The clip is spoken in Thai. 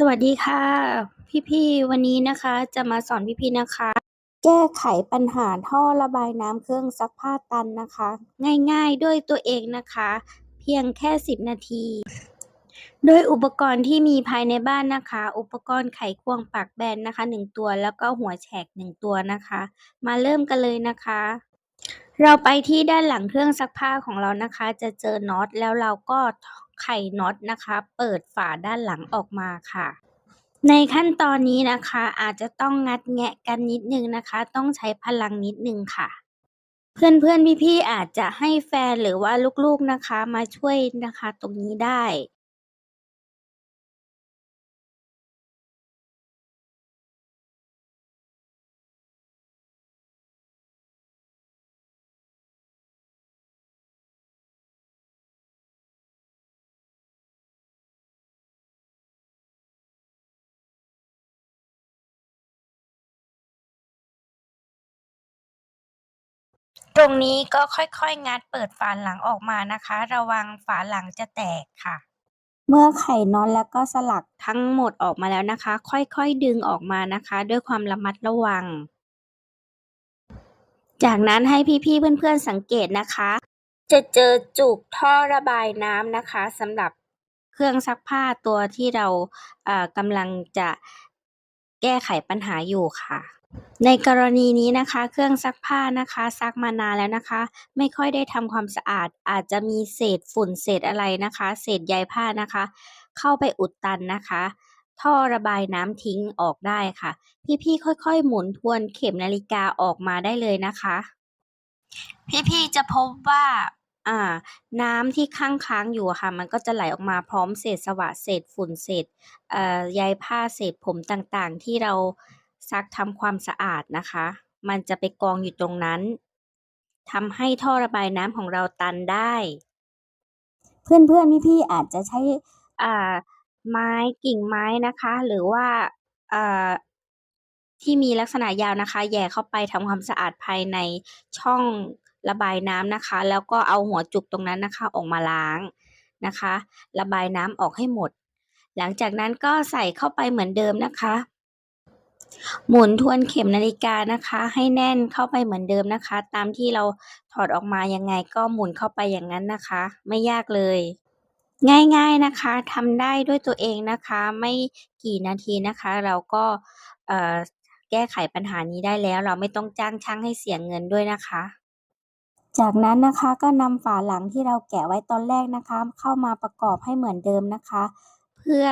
สวัสดีค่ะ พี่ๆวันนี้นะคะ จะมาสอนพี่ๆนะคะ แก้ไขปัญหาท่อระบายน้ำเครื่องซักผ้าตันนะคะ ง่ายๆด้วยตัวเองนะคะ เพียงแค่ 10 นาที โดยอุปกรณ์ที่มีภายในบ้านนะคะ อุปกรณ์ไขควงปากแบนนะคะ 1 ตัวแล้วก็หัวแฉก 1 ตัวนะคะ มาเริ่มกันเลยนะคะ เราไปที่ด้านหลังเครื่องซักผ้าของเรานะคะ จะเจอน็อตแล้วเราก็ ไข่น็อตนะคะ เปิดฝาด้านหลังออกมาค่ะ ในขั้นตอนนี้นะคะอาจจะต้องงัดแงะกันนิดนึงนะคะ ต้องใช้พลังนิดนึงค่ะ เพื่อนๆพี่ๆอาจจะให้แฟนหรือว่าลูกๆนะคะ มาช่วยนะคะ ตรงนี้ได้ ตรงนี้ก็ค่อยๆ งัดเปิดฝาหลังออกมานะคะ ระวังฝาหลังจะแตกค่ะ เมื่อไข่น็อตแล้วก็สลักทั้งหมดออกมาแล้วนะคะ ค่อยๆ ดึงออกมานะคะ ด้วยความระมัดระวัง จากนั้นให้พี่ๆ เพื่อนๆ สังเกตนะคะ จะเจอจุกท่อระบายน้ำนะคะสำหรับเครื่องซักผ้าตัวที่เรากำลังจะ แก้ไขปัญหาอยู่ค่ะ ในกรณีนี้นะคะ เครื่องซักผ้านะคะซักมานานแล้วนะคะ ไม่ค่อยได้ทำความสะอาด อาจจะมีเศษฝุ่นเศษอะไรนะคะ เศษใยผ้านะคะ เข้าไปอุดตันนะคะ ท่อระบายน้ำทิ้งออกได้ค่ะ พี่ๆค่อยๆ หมุนทวนเข็มนาฬิกาออกมาได้เลยนะคะ พี่ๆจะพบว่า อ่า น้ำที่ข้างค้างอยู่อะค่ะ มันก็จะไหลออกมาพร้อมเศษสวะเศษฝุ่นเศษเอ่อใยผ้าเศษผมต่างๆ ที่เราซักทำความสะอาดนะคะ มันจะไปกองอยู่ตรงนั้นทำให้ท่อระบายน้ำของเราตันได้ เพื่อนๆพี่ๆอาจจะใช้อ่าไม้กิ่งไม้นะคะ หรือว่าอ่าที่มีลักษณะยาวนะคะแหย่เข้าไปทำความสะอาดภายในช่อง ระบายน้ำนะคะ แล้วก็เอาหัวจุกตรงนั้นนะคะออกมาล้างนะคะ ระบายน้ำออกให้หมด หลังจากนั้นก็ใส่เข้าไปเหมือนเดิมนะคะ หมุนทวนเข็มนาฬิกานะคะ ให้แน่นเข้าไปเหมือนเดิมนะคะ ตามที่เราถอดออกมายังไงก็หมุนเข้าไปอย่างนั้นนะคะ ไม่ยากเลยง่ายๆนะคะทำได้ด้วยตัวเองนะคะ ไม่กี่นาทีนะคะ เราก็แก้ไขปัญหานี้ได้แล้ว เราไม่ต้องจ้างช่างให้เสียเงินด้วยนะคะ จากนั้นนะคะก็นำฝาหลังที่เราแกะไว้ตอนแรกนะคะ เข้ามาประกอบให้เหมือนเดิมนะคะ เพื่อ